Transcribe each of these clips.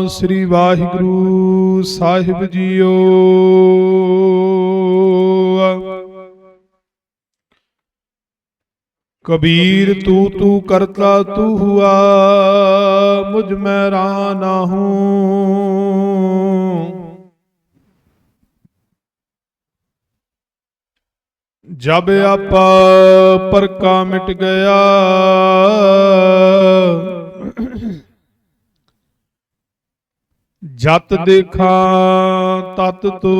ਸਤਨਾਮ ਸ੍ਰੀ ਵਾਹਿਗੁਰੂ ਸਾਹਿਬ ਜੀਓ। ਕਬੀਰ ਤੂ ਤੂ ਕਰਤਾ ਤੂ ਹੁਆ, ਮੁਝ ਮੈਂ ਰਾ ਨਾ ਹੂੰ। ਜਬ ਆਪਾ ਪਰਕਾ ਮਿਟ ਗਿਆ ਜਤ ਦੇਖਾਂ ਤਤ ਤੋ।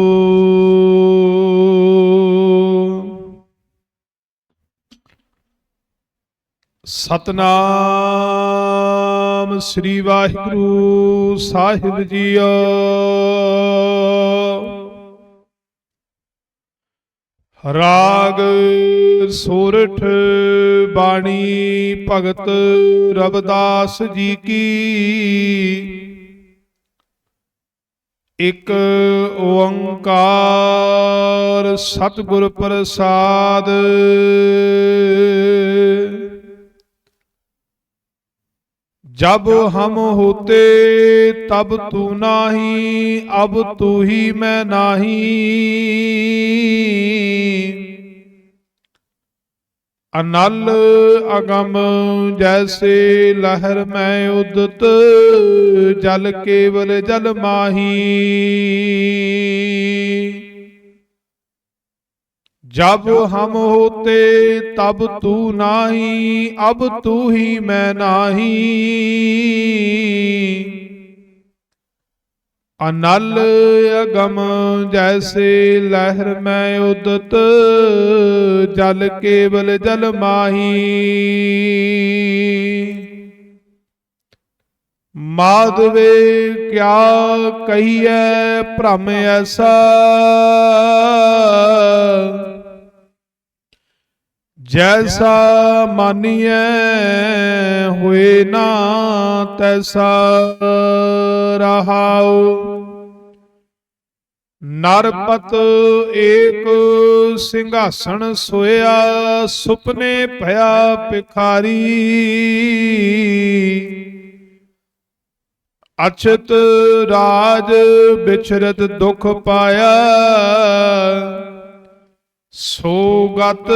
ਸਤਨਾਮ ਸ੍ਰੀ ਵਾਹਿਗੁਰੂ ਸਾਹਿਬ ਜੀਓ। ਰਾਗ ਸੋਰਠ ਬਾਣੀ ਭਗਤ ਰਵਿਦਾਸ ਜੀ ਕੀ। ਇੱਕ ਓੰਕਾਰ ਸਤਿਗੁਰ ਪ੍ਰਸਾਦ जब हम होते तब तू नाही अब तू ही मैं नाही अनल अगम जैसे लहर में उदत जल केवल जल माही जब हम होते तब तू नाही अब तू ही मैं नाही ਅਨਲ ਅਗਮ ਜੈਸੇ ਲਹਿਰ ਮੈਂ ਉਦਤ, ਜਲ ਕੇਵਲ ਜਲ ਮਾਹੀ। ਮਾਧਵੇ ਕਿਆ ਕਹੀਐ ਭ੍ਰਮ ਐਸਾ? ਜੈਸਾ ਮਾਨੀਐ ਹੋਏ ਨਾ, ਤੈਸਾ ਰਹਾਉ। ਨਰਪਤ ਏਕ ਸਿੰਘਾਸਣ ਸੋਇਆ, ਸੁਪਨੇ ਭਇਆ ਭਿਖਾਰੀ। ਅਚਤ ਰਾਜ ਵਿਚਰਤ ਦੁਖ ਪਾਇਆ ਸੋਗਤ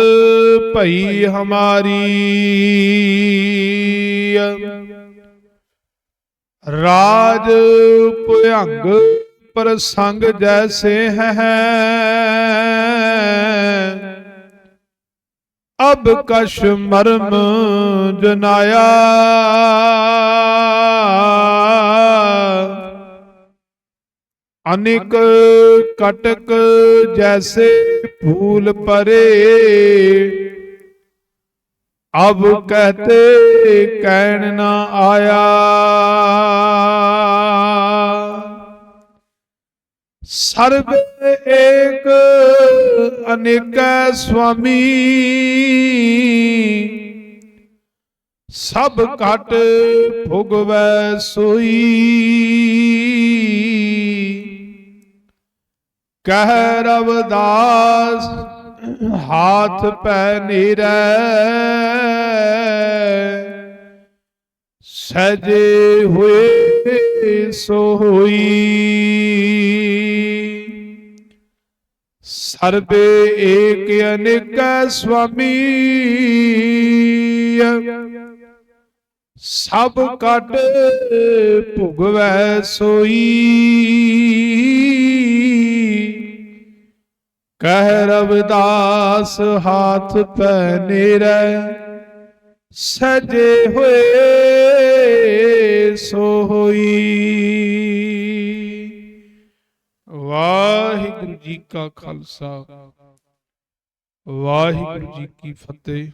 ਭਈ ਹਮਾਰੀ। ਰਾਜ ਭਯੰਗ ਪ੍ਰਸੰਗ ਜੈਸੇ ਹੈ। ਅਬ ਕਸ਼ ਮਰਮ ਜਨਾਇਆ। ਅਨਿਕ ਕਟਕ ਜੈਸੇ ਫੂਲ ਪਰੇ। ਅਬ ਕਹਤੇ ਕਹਿਣ ਨਾ ਆਇਆ। ਸਰਬ ਏਕ ਅਨੇਕੈ ਸੁਆਮੀ। ਸਭ ਘਟ ਭੁਗਵੈ ਸੋਈ। ਕਹਿ ਰਵਦਾਸ ਹਾਥ ਪੈ ਨੀਰੈ। ਸਜੇ ਹੋਏ ਸੋ ਹੋਈ ਸਰਬੇ ਏਕ ਅਨੇਕ ਸੁਆਮੀ। ਸਭ ਕਟ ਭੁਗਵੈ ਸੋਈ। ਕਹਿ ਰਵਿਦਾਸ, ਹਾਥ ਪੈ ਨੇਰੇ, ਸਜੇ ਹੋਏ ਸੋ ਹੋਈ ਵਾਹਿਗੁਰੂ ਜੀ ਕਾ ਖਾਲਸਾ, ਵਾਹਿਗੁਰੂ ਜੀ ਕੀ ਫਤਿਹ।